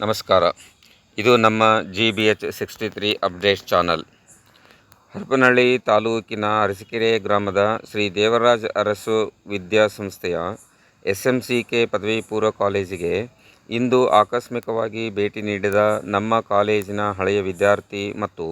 ನಮಸ್ಕಾರ. ಇದು ನಮ್ಮ G B H sixty three update channel Harapanahalli ತಾಲೂಕಿನ ಅರಸಿಕೆರೆ ಗ್ರಾಮದ ಶ್ರೀ ದೇವರಾಜ್ ಅರಸು ವಿದ್ಯಾಸಂಸ್ಥೆಯ ಎಸ್ ಎಂ ಸಿ ಕೆ ಪದವಿ ಪೂರ್ವ ಕಾಲೇಜಿಗೆ ಇಂದು ಆಕಸ್ಮಿಕವಾಗಿ ಭೇಟಿ ನೀಡಿದ ನಮ್ಮ ಕಾಲೇಜಿನ ಹಳೆಯ ವಿದ್ಯಾರ್ಥಿ ಮತ್ತು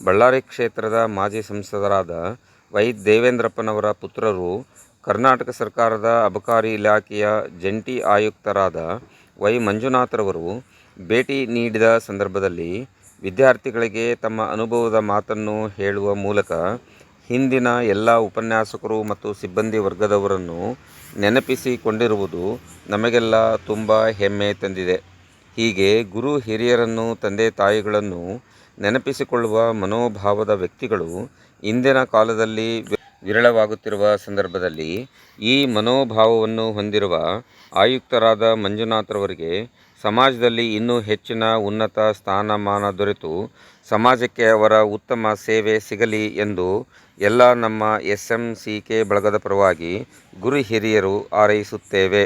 ಬಳ್ಳಾರಿ ಕ್ಷೇತ್ರದ ಮಾಜಿ ಸಂಸದರಾದ ವೈ ದೇವೇಂದ್ರಪ್ಪನವರ ಪುತ್ರರು ಕರ್ನಾಟಕ ಸರ್ಕಾರದ ಅಬಕಾರಿ ಇಲಾಖೆಯ ಜಂಟಿ ಆಯುಕ್ತರಾದ ವೈ ಮಂಜುನಾಥ್ರವರು ಭೇಟಿ ನೀಡಿದ ಸಂದರ್ಭದಲ್ಲಿ ವಿದ್ಯಾರ್ಥಿಗಳಿಗೆ ತಮ್ಮ ಅನುಭವದ ಮಾತನ್ನು ಹೇಳುವ ಮೂಲಕ ಹಿಂದಿನ ಎಲ್ಲ ಉಪನ್ಯಾಸಕರು ಮತ್ತು ಸಿಬ್ಬಂದಿ ವರ್ಗದವರನ್ನು ನೆನಪಿಸಿಕೊಂಡಿರುವುದು ನಮಗೆಲ್ಲ ತುಂಬ ಹೆಮ್ಮೆ ತಂದಿದೆ. ಹೀಗೆ ಗುರು ಹಿರಿಯರನ್ನು, ತಂದೆ ತಾಯಿಗಳನ್ನು ನೆನಪಿಸಿಕೊಳ್ಳುವ ಮನೋಭಾವದ ವ್ಯಕ್ತಿಗಳು ಇಂದಿನ ಕಾಲದಲ್ಲಿ ವಿರಳವಾಗುತ್ತಿರುವ ಸಂದರ್ಭದಲ್ಲಿ ಈ ಮನೋಭಾವವನ್ನು ಹೊಂದಿರುವ ಆಯುಕ್ತರಾದ ಮಂಜುನಾಥ್ರವರಿಗೆ ಸಮಾಜದಲ್ಲಿ ಇನ್ನೂ ಹೆಚ್ಚಿನ ಉನ್ನತ ಸ್ಥಾನಮಾನ ದೊರೆತು ಸಮಾಜಕ್ಕೆ ಅವರ ಉತ್ತಮ ಸೇವೆ ಸಿಗಲಿ ಎಂದು ಎಲ್ಲ ನಮ್ಮ ಎಸ್ ಎಂ ಸಿ ಕೆ ಬಳಗದ ಪರವಾಗಿ ಗುರು ಹಿರಿಯರು ಹಾರೈಸುತ್ತೇವೆ.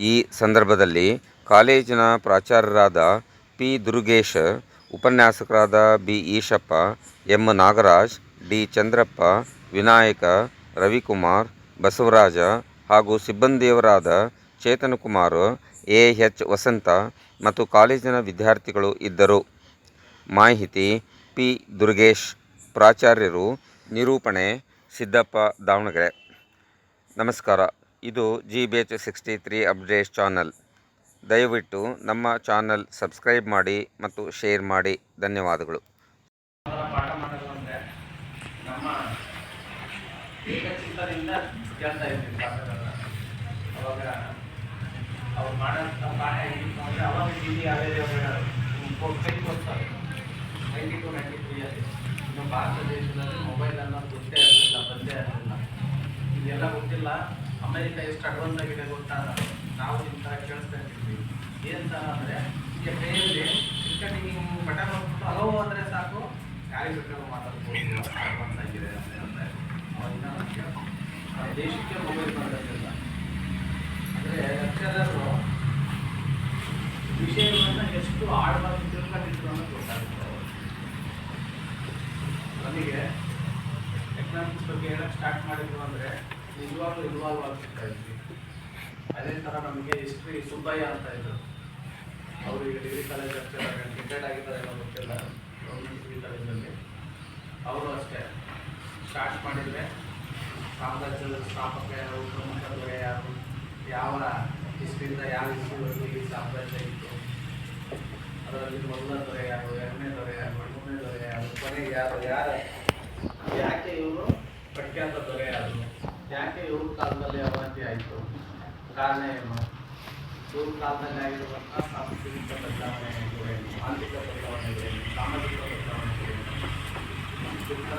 ಈ ಸಂದರ್ಭದಲ್ಲಿ ಕಾಲೇಜಿನ ಪ್ರಾಚಾರ್ಯರಾದ ಪಿ ದುರುಗೇಶ್, ಉಪನ್ಯಾಸಕರಾದ B Eshappa, M Nagaraj, D Chandrappa Vinayaka, Ravikumar, Basavaraja ಹಾಗೂ ಸಿಬ್ಬಂದಿಯವರಾದ ಚೇತನಕುಮಾರ್, ಎ. ಎಚ್. ವಸಂತ ಮತ್ತು ಕಾಲೇಜಿನ ವಿದ್ಯಾರ್ಥಿಗಳು ಇದ್ದರು. ಮಾಹಿತಿ, ಪಿ. ದುರ್ಗೇಶ್, ಪ್ರಾಚಾರ್ಯರು, ನಿರೂಪಣೆ, ಸಿದ್ದಪ್ಪ, ದಾವಣಗೆರೆ. ನಮಸ್ಕಾರ. ಇದು G B H sixty three update channel. ದಯವಿಟ್ಟು ನಮ್ಮ ಚಾನಲ್ ಸಬ್ಸ್ಕ್ರೈಬ್ ಮಾಡಿ ಮತ್ತು ಶೇರ್ ಮಾಡಿ. ಧನ್ಯವಾದಗಳು ಅವರ ಪಾಠ ಮಾಡೋದು ಅಂದರೆ ನಮ್ಮ ಏಕಚಿತ್ತದಿಂದ ಕೇಳ್ತಾ ಇದ್ವಿ ಪಾಠಗಳನ್ನ ಅವಾಗ ಅವ್ರು ಮಾಡೋಂಥ ಪಾಠ ಹೇಗಿತ್ತು ಅಂದರೆ ಅವಾಗ ಇಲ್ಲಿ ಅವೇಲೇಬಲ್ ಕೈ ಕೊಡ್ತಾರೆ ನೈಂಟಿ ಟು ನೈಂಟಿ ತ್ರೀಯಲ್ಲಿ ಇನ್ನು ಭಾರತ ದೇಶದಲ್ಲಿ ಮೊಬೈಲ್ ಅನ್ನೋದು ಗೊತ್ತೇ ಇರಲಿಲ್ಲ, ಬಂದೇ ಇರಲಿಲ್ಲ. ಇದೆಲ್ಲ ಗೊತ್ತಿಲ್ಲ. ಅಮೆರಿಕ ಎಷ್ಟು ಅಡ್ವಾನ್ಸ್ ಆಗಿದೆ ಗೊತ್ತಾ? ನಾವು ನಿಮ್ಮ ಥರ ಕೇಳಿಸ್ತಾ ಇರ್ತೀವಿ ಏನಂತ ಅಂದರೆ ಈಗ ಕೈಯಲ್ಲಿ ಕ್ರಿಕೆಟಿಗೆ ಬಟನ್ ಹೋಗ್ಬಿಟ್ಟು ಹಲೋ ಅಂದರೆ ಸಾಕು. ಯಾರಿಗೆ ಬೇಕಾದ್ರೂ ಮಾತಾಡ್ಬೋದು ಅಡ್ವಾನ್ಸ್ ಆಗಿದೆ ಅಂತ ಹೇಳ್ತಾರೆ ಅವಾಗಿನ ನಮ್ಗೆ ಆ ದೇಶಕ್ಕೆ ಮೊಬೈಲ್ ಮಾಡೋದಿಲ್ಲ ಅಂದರೆ ಲೆಕ್ಚರರು ವಿಷಯಗಳನ್ನು ಎಷ್ಟು ಆಳವಾಗಿ ತಿಳ್ಕೊಂಡಿದ್ರು ಅನ್ನೋದು ಗೊತ್ತಾಗುತ್ತೆ. ನಮಗೆ ಎಕನಾಮಿಕ್ಸ್ ಬಗ್ಗೆ ಹೇಳಕ್ಕೆ ಸ್ಟಾರ್ಟ್ ಮಾಡಿದ್ರು ಅಂದರೆ ನಿಜವಾಗ್ಲೂ ಇನ್ವಾಲ್ವ್ ಆಗ್ತಿರ್ತಾ ಇದ್ವಿ ಅದೇ ಥರ ನಮಗೆ ಹಿಸ್ಟ್ರಿ ಸುಬ್ಬಯ್ಯ ಅಂತ ಇದ್ದರು ಅವರು ಈಗ ಡಿಗ್ರಿ ಕಾಲೇಜ್ ಲೆಕ್ಚರ್ ರಿಟೈರ್ಡ್ ಆಗಿದ್ದಾರೆ ಗೊತ್ತಿಲ್ಲ ಗೌರ್ಮೆಂಟ್ ಡಿಗ್ರಿ ಕಾಲೇಜಲ್ಲಿ ಅವರು ಅಷ್ಟೇ ಸ್ಟಾರ್ಟ್ ಮಾಡಿದರೆ ಸಾಮ್ರಾಜ್ಯದ ಸ್ಥಾಪಕ ಯಾರು ಪ್ರಮುಖ ದೊರೆ ಯಾರು ಯಾವ ಹಿಸ್ಟ್ರಿಯಿಂದ ಯಾವ ಹಿಸ್ಟ್ರಿವರೆಗೂ ಈ ಸಾಮ್ರಾಜ್ಯ ಇತ್ತು? ಅದರಲ್ಲಿ ಮೊದಲ ದೊರೆ ಯಾರು ಎರಡನೇ ದೊರೆ ಯಾರು ಮೂರನೇ ದೊರೆ ಯಾರು ಕೊನೆಗೆ ಯಾರು ಯಾರು? ಯಾಕೆ ಇವರು ಪ್ರಖ್ಯಾತ ದೊರೆ ಯಾರು? ಯಾಕೆ ಇವ್ರ ಕಾಲದಲ್ಲಿ ಅವನತಿ ಆಯಿತು? ಕಾರಣ ಏನು? ಇವ್ರ ಕಾಲದಲ್ಲಿ ಆಗಿರುವಂಥ ಸಾಂಸ್ಕೃತಿಕ ಬದಲಾವಣೆಗಳೇನು ಆರ್ಥಿಕ ಬದಲಾವಣೆಗಳೇನು ಸಾಮಾಜಿಕ ಬದಲಾವಣೆಗಳೇನು ಉತ್ತರ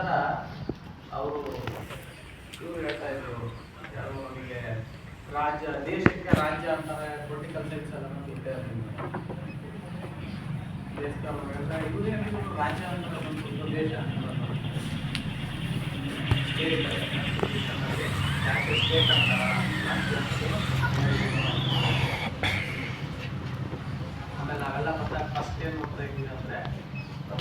ಥರ ಅವರು ಹೇಳ್ತಾ ಇದ್ರು, ಯಾರು ಅವರಿಗೆ ರಾಜ್ಯ, ದೇಶಕ್ಕೆ ರಾಜ್ಯ ಅಂತಾರೆ ಪೊಲಿಟಿಕಲ್ ಸೈನ್ಸ್ ಎಲ್ಲ ದೇಶಕ್ಕೆ ಅವರು ಹೇಳ್ತಾ ಇವರೇ ರಾಜ್ಯ ಅಂತ. ದೇಶ ಸ್ಟೇಟ್ ಆಮೇಲೆ ನಾವೆಲ್ಲ ಮತ್ತೆ ಫಸ್ಟ್ ಏನು ಮಾಡ್ತಾ ಇದ್ದೀವಿ ಅಂದರೆ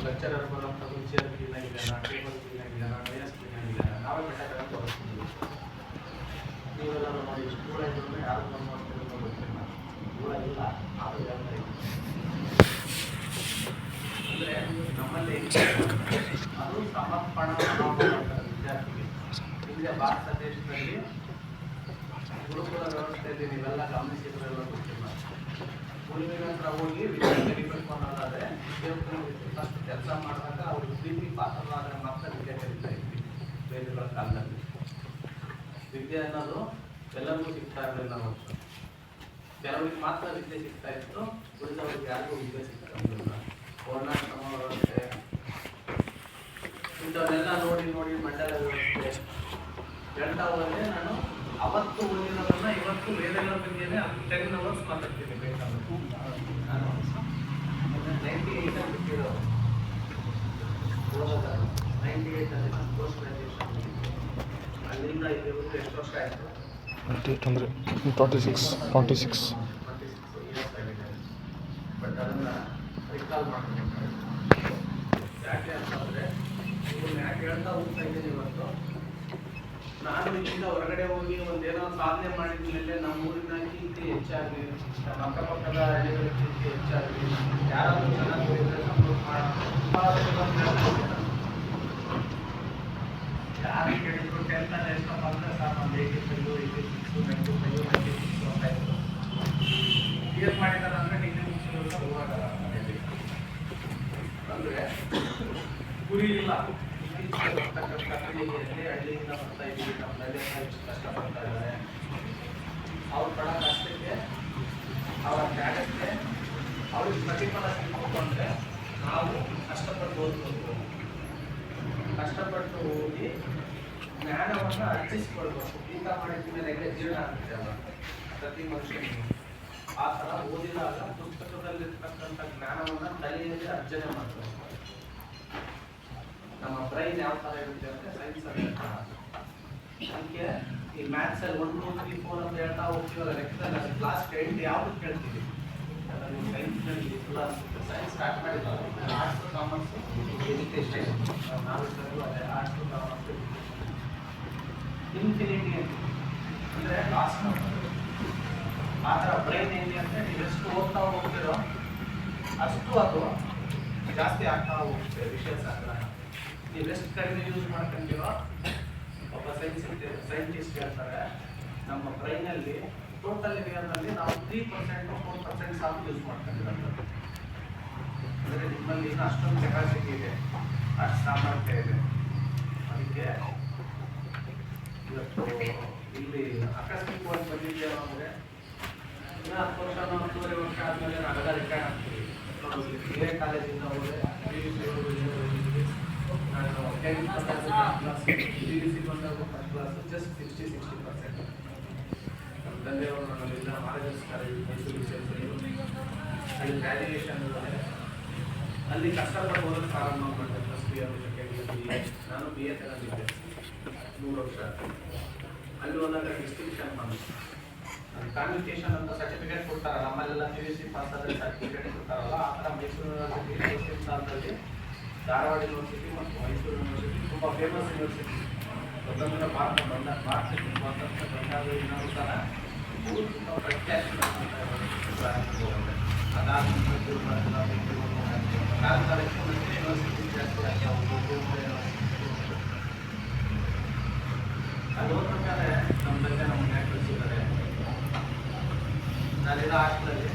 ಲೆಕ್ಚರರ್ ಬರೋಂಥ ಚೇರ್ ಕ್ಲೀನ್ ಆಗಿದೆಯಲ್ಲ ಟೇಬಲ್ ಕ್ಲೀನ್ ಆಗಿದೆಯಲ್ಲ ಡಯಸ್ ನಾವೇ ತೋರಿಸ್ತೀವಿ ನೀವೆಲ್ಲರೂ ನೋಡಿ ಯಾರು ಗೊತ್ತಿಲ್ಲ ದೂರ ಇಲ್ಲ, ಆದರೂ ಅಂದರೆ ನಮ್ಮಲ್ಲಿ ಅದು ಸಮರ್ಪಣ ವಿದ್ಯಾರ್ಥಿಗೆ. ಭಾರತ ದೇಶದಲ್ಲಿ ಗುರುಕುಲ ವ್ಯವಸ್ಥೆಯಲ್ಲಿ ನೀವೆಲ್ಲ ಗಮನಿಸಿದ್ರೆಲ್ಲ ಗೊತ್ತಿಲ್ಲ. ಗುರುವಿನ ಹತ್ರ ಹೋಗಿ ವಿದ್ಯೆ ಕಲಿಬೇಕು ಅನ್ನೋದಾದ್ರೆ ಫಸ್ಟ್ ಕೆಲಸ ಮಾಡಿದಾಗ ಅವರು ಪ್ರೀತಿ ಪಾತ್ರರಾದರೆ ಮಾತ್ರ ವಿದ್ಯೆ ಕಲಿತಾ ಇದ್ವಿ. ವೇದಗಳ ಕಾಲದಲ್ಲಿ. ವಿದ್ಯೆ ಅನ್ನೋದು ಎಲ್ಲರಿಗೂ ಸಿಗ್ತಾ ಇರಲಿಲ್ಲ ಅವತ್ತು ಕೆಲವರಿಗೆ ಮಾತ್ರ ವಿದ್ಯೆ ಸಿಗ್ತಾ ಇತ್ತು. ಉಳಿದವರಿಗೆ ಯಾರಿಗೂ ವಿದ್ಯೆ ಸಿಗ್ತಾ ಇರಲಿಲ್ಲ. ವರ್ಣಾಶ್ರಮ ವ್ಯವಸ್ಥೆ ಇಂಥವನ್ನೆಲ್ಲ ನೋಡಿ ನೋಡಿ ಮಂಡಲ ವ್ಯವಸ್ಥೆ ಹೋದ್ರೆ ನಾನು ಅವತ್ತು ಓದಿರೋದನ್ನ ಇವತ್ತು ವೇದಗಳ ಬಗ್ಗೆನೇ ಟೆನ್ ಅವರ್ಸ್ ಮಾತಾಡ್ತೀನಿ ಬೇಕಾದ್ರೆ. ನಾನು ಅಂದರೆ twenty six twenty six but ಅದನ್ನ ರಿಕಾಲ್ ಮಾಡ್ಬೇಕು ಯಾಕೆ ಅಂತಂದ್ರೆ ಇವನ್ನ ಯಾಕೆ ಹೇಳ್ತಾ ಹೋಗ್ತಾ ಇದ್ದೀನಿ ಇವತ್ತು ನಾನು ಹೊರಗಡೆ ಹೋಗಿ ಒಂದೇನೋ ಸಾಧನೆ ಮಾಡಿದ ಮೇಲೆ ನಮ್ಮ ಊರಿನ ಕೀರ್ತಿ ಹೆಚ್ಚಾಗಲಿ ನಮ್ಮ ಅಕ್ಕಪಕ್ಕದ ಹಳ್ಳಿಗಳ ಕೀರ್ತಿ ಹೆಚ್ಚಾಗಲಿ ಯಾರಾದರೂ ಚೆನ್ನಾಗಿ ಓದಿದ್ರೆ ಸಪೋರ್ಟ್ ಮಾಡಿ ಯಾರು ಕೇಳಿದ್ರು ಟೆಂತ್ ಅಲ್ಲಿ ಎಷ್ಟು ಬಂದ್ರೆ ಸರ್ ಒಂದು eighty five eighty six ninety five ninety six ಅಂತ ಇತ್ತು ಕ್ಲಿಯರ್ ಮಾಡಿದಾರೆ ಅಂದ್ರೆ ಡಿಗ್ರಿ ಮುಗಿಸಿದ್ರು ಸರ್ ಹೋಗಲ್ಲ ಅಂದ್ರೆ ಗುರಿ ಇಲ್ಲ ಇತ್ತೀಚೆಗೆ ಬರ್ತಕ್ಕಂಥ ಪೀಳಿಗೆಯಲ್ಲಿ ಹಳ್ಳಿಯಿಂದ ಬರ್ತಾ ಇದ್ದೀವಿ ನಮ್ಮ ತಂದೆ ತಾಯಿ ಎಷ್ಟು ಕಷ್ಟಪಡ್ತಾ ಇದ್ದಾರೆ ಅವ್ರ ಪಡ ಕಷ್ಟಕ್ಕೆ ಅವರ ತ್ಯಾಗಕ್ಕೆ ಅವ್ರಿಗೆ ಪ್ರತಿಫಲ ಸಿಗಬೇಕು ನಾವು ಕಷ್ಟಪಟ್ಟು ಓದ್ಬೇಕು ಕಷ್ಟಪಟ್ಟು ಓದಿ ಜ್ಞಾನವನ್ನು ಅರ್ಜಿಸ್ಕೊಳ್ಬೇಕು. ಊಟ ಮಾಡಿದ ಮೇಲೆ ಹೆಂಗೆ ಜೀರ್ಣ ಆಗುತ್ತೆ ಅಲ್ಲ ಪ್ರತಿ ಮನುಷ್ಯನಿಗೆ. ಆ ಥರ ಓದಿದಾಗ ಪುಸ್ತಕದಲ್ಲಿರ್ತಕ್ಕಂಥ ಜ್ಞಾನವನ್ನು ತಲೆಯಲ್ಲಿ ಅರ್ಜನೆ ಮಾಡಬೇಕು. ನಮ್ಮ ಬ್ರೈನ್ ಯಾವ ಥರ ಇರುತ್ತೆ ಅಂದರೆ ಸೈನ್ಸ್ ಅದಕ್ಕೆ ಈ ಮ್ಯಾಥ್ಸಲ್ಲಿ ಒನ್ ಟೂ ತ್ರೀ ಫೋರ್ ಅಂತ ಹೇಳ್ತಾ ಹೋಗ್ತೀವಲ್ಲ ಲೆಕ್ಕದಲ್ಲಿ ಕ್ಲಾಸ್ ಟೆಂಟ್ ಯಾವ್ದು ಕೇಳ್ತೀವಿ ಸೈನ್ಸ್ನಲ್ಲಿ ಸೈನ್ಸ್ ಸ್ಟಾರ್ಟ್ ಮಾಡಿದ್ದಾರೆ arts commerce arts commerce infinity ಅಂತ. ಅಂದರೆ ಲಾಸ್ಟ್ ಆ ಥರ ಬ್ರೈನ್ ಹೆಂಗೆ ಅಂದರೆ ನೀವು ಎಷ್ಟು ಓದ್ತಾ ಹೋಗ್ತೀರೋ ಅಷ್ಟು ಅದು ಜಾಸ್ತಿ ಆಗ್ತಾ ಹೋಗುತ್ತೆ ವಿಷಯಸ್ ಆಗಲ್ಲ ನೀವು ಎಷ್ಟು ಕಡಿಮೆ ಯೂಸ್ ಮಾಡ್ಕೊಂತೀರೋ ಒಬ್ಬ ಸೈನ್ಸ್ ಸೈಂಟಿಸ್ಟ್ ಹೇಳ್ತಾರೆ, ನಮ್ಮ ಬ್ರೈನಲ್ಲಿ ಟೋಟಲ್ ಇಯರ್ನಲ್ಲಿ ನಾವು ತ್ರೀ ಪರ್ಸೆಂಟ್ ಫೋರ್ ಪರ್ಸೆಂಟ್ ಸಾಕು ಯೂಸ್ ಮಾಡ್ಕೊಂಡಿರೋದು ಅಂದರೆ ನಿಮ್ಮಲ್ಲಿ ಇನ್ನೂ ಅಷ್ಟೊಂದು ಕೆಪಾಸಿಟಿ ಇದೆ. ಅಷ್ಟು ಸಾಮರ್ಥ್ಯ ಇದೆ ಅದಕ್ಕೆ ಇವತ್ತು ಇಲ್ಲಿ ಆಕಸ್ಮಿಕವಾಗಿ ಬಂದಿದ್ದೇವೆ ಅಂದರೆ ಇನ್ನು ಹತ್ತು ವರ್ಷ ಹತ್ತುವರೆ ವರ್ಷ ಆದಮೇಲೆ ನಾವೆಲ್ಲ ರಿಟೈರ್ಡ್ ಆಗ್ತೀವಿ ಬೇರೆ ಕಾಲೇಜಿಂದ ಹೋದರೆ ಪಿ ಯು ಸಿ ಹೋಗಿದ್ವಿ ನಾನು tenth class P U C ಬಂದಾಗ first class just sixty sixty percent ನಮ್ಮ ತಂದೆಯವರು ನನ್ನೆಲ್ಲ ಮಾರ್ಗದರ್ಶಿಸ್ತಾರೆ ಮೈಸೂರು ವಿಶ್ವೇಶ್ವರಯ್ಯರು ಅಲ್ಲಿ ಗ್ರ್ಯಾಜುಯೇಷನ್ ಅಲ್ಲಿ ಕಷ್ಟಪಟ್ಟು ಓದೋದು ಪ್ರಾರಂಭ ಮಾಡಿದೆ ಪ್ಲಸ್ ಬಿ ಎ ನಾನು ಬಿ ಎ ತಗೊಂಡಿದ್ದೆ ಮೂರು ವರ್ಷ. ಅಲ್ಲಿ ಹೋದಾಗ ಡಿಸ್ಟಿಂಕ್ಷನ್ ಬಂತು. ಕಾನ್ವಿಕೇಶನ್ ಅಂತ ಸರ್ಟಿಫಿಕೇಟ್ ಕೊಡ್ತಾರಲ್ಲ, ನಮ್ಮಲ್ಲೆಲ್ಲ ಪಿ ಯು ಸಿ ಪಾಸ್ ಆದರೆ ಸರ್ಟಿಫಿಕೇಟ್ ಕೊಡ್ತಾರಲ್ಲ, ಆ ಥರ ಮೈಸೂರು ಯೂನಿವರ್ಸಿಟಿ ಸ್ಥಾನದಲ್ಲಿ ಧಾರವಾಡ ಯೂನಿವರ್ಸಿಟಿ ಮತ್ತು ಮೈಸೂರು ಯೂನಿವರ್ಸಿಟಿ ತುಂಬ ಫೇಮಸ್ ಯೂನಿವರ್ಸಿಟಿ ಸ್ವತಂತ್ರ ಭಾರತ ಬಂದ ಭಾರತಕ್ಕೆ ಸ್ವಾತಂತ್ರ್ಯ ಬಂದಾಗ ಏನಾದರೂ ಸಹ ಪ್ರಖ್ಯಾತಿ ಅದಾದ ನಂತರ ಗುಲ್ಬರ್ಗ ಬೆಂಗಳೂರು ಕಾಲ ಕಾಲಕ್ಕೆ ಮತ್ತೆ ಯೂನಿವರ್ಸಿಟಿ ಜಾಸ್ತಿ ಆಗ್ತಾ ಹೋಗ್ಬೋದು ಅಲ್ಲಿ ಹೋಗ್ಬೇಕಾದ್ರೆ ನಮ್ಮ ತಂದೆ ನಮ್ಮನ್ನ ಕಳಿಸಿದ್ದಾರೆ ನಾನಿರೋ ಹಾಸ್ಟೆಲಲ್ಲಿ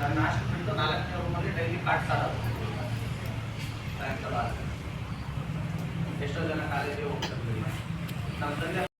ನನ್ನ ಹಾಸ್ಟೆಲ್ ಬಿಟ್ಟು ನಾಲ್ಕನೇ ರೂಮಲ್ಲಿ ಡೈಲಿ ಕಾಡ್ತಾರ ಸಾಯಂಕಾಲ ಎಷ್ಟೋ ಜನ ಕಾಲೇಜಿಗೆ ಹೋಗ್ತಿರ್ಲಿಲ್ಲ ನಮ್ಮ ತಂದೆ